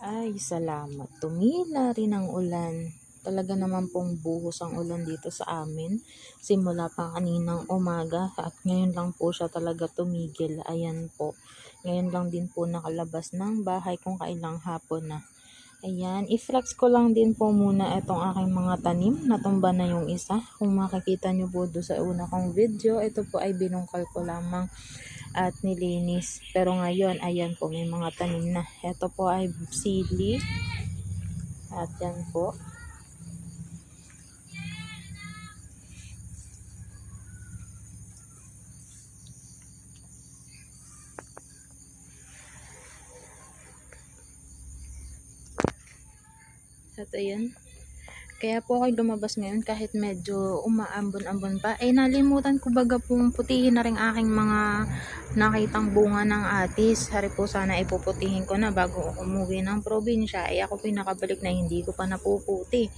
Ay, salamat. Tumila rin ang ulan. Talaga naman pong buhos ang ulan dito sa amin. Simula pa kaninang umaga at ngayon lang po siya talaga tumigil. Ayan po. Ngayon lang din po nakalabas ng bahay kung kailang hapon na. Ayan, i-flex ko lang din po muna itong aking mga tanim. Natumba na yung isa. Kung makikita nyo po doon sa una kong video, ito po ay binungkal ko lamang at nilinis. Pero ngayon, ayan po, may mga tanim na. Ito po ay sili. At yan po. At ayan. Kaya po ako lumabas ngayon kahit medyo umaambon-ambon pa. Eh nalimutan ko baga pong putihin na rin aking mga nakitang bunga ng atis. Hari po sana ipuputihin ko na bago umuwi ng probinsya. Eh ako pinakabalik na hindi ko pa napuputi.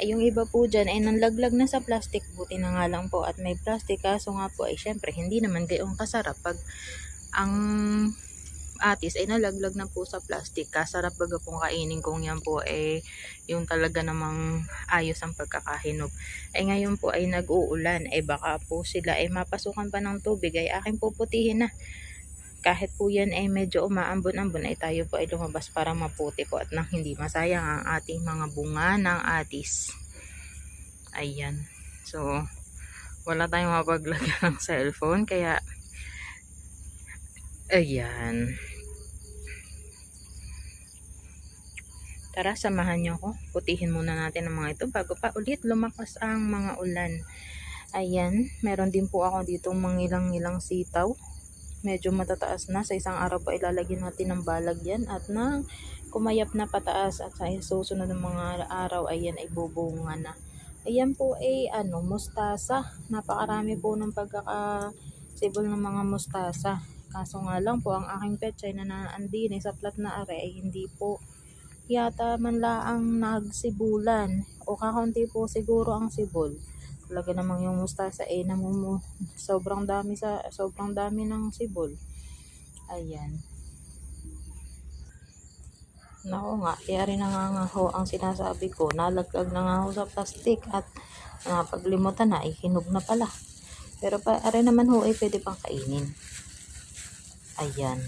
Eh yung iba po dyan ay nanlaglag na sa plastic. Buti na nga lang po at may plastic. Kaso nga po ay syempre hindi naman gayong kasarap pag ang atis ay nalaglag na po sa plastic. Kasarap baga pong kainin kung yan po eh yung talaga namang ayos ang pagkakahinog. Ay ngayon po ay nag-uulan. Ay baka po sila ay mapasukan pa ng tubig ay aking puputihin na. Kahit po yan ay medyo umaambon-ambon ay tayo po ay lumabas para maputi po at nang hindi masayang ang ating mga bunga ng atis. Ayan. So, wala tayong mapaglagyan ng cellphone kaya Ayan. Tara, samahan niyo ako. Putihin muna natin ang mga ito bago pa ulit lumakas ang mga ulan. Ayan, meron din po ako dito mga ilang-ilang sitaw. Medyo matataas na. Sa isang araw pa ilalagyan natin ng balag yan. At nang kumayap na pataas at sa susunod ng mga araw, ayan ay bubunga na. Ayan po ay ano, mustasa. Napakarami po ng pagkakasibol ng mga mustasa. Kaso nga lang po, ang aking petchay na naandin sa plat na are ay hindi po yata man laang nagsibulan o kakaunti po siguro ang sibol. Talaga namang yung mustasa eh namumu sobrang dami sa sobrang dami ng sibol. Ayan. Nako nga, kaya rin na nga nga ho ang sinasabi ko, nalaglag na nga ho sa plastic at napaglimutan na, ihinog na pala. Pero pa, rin naman ho ay pwede pang kainin. Ayan.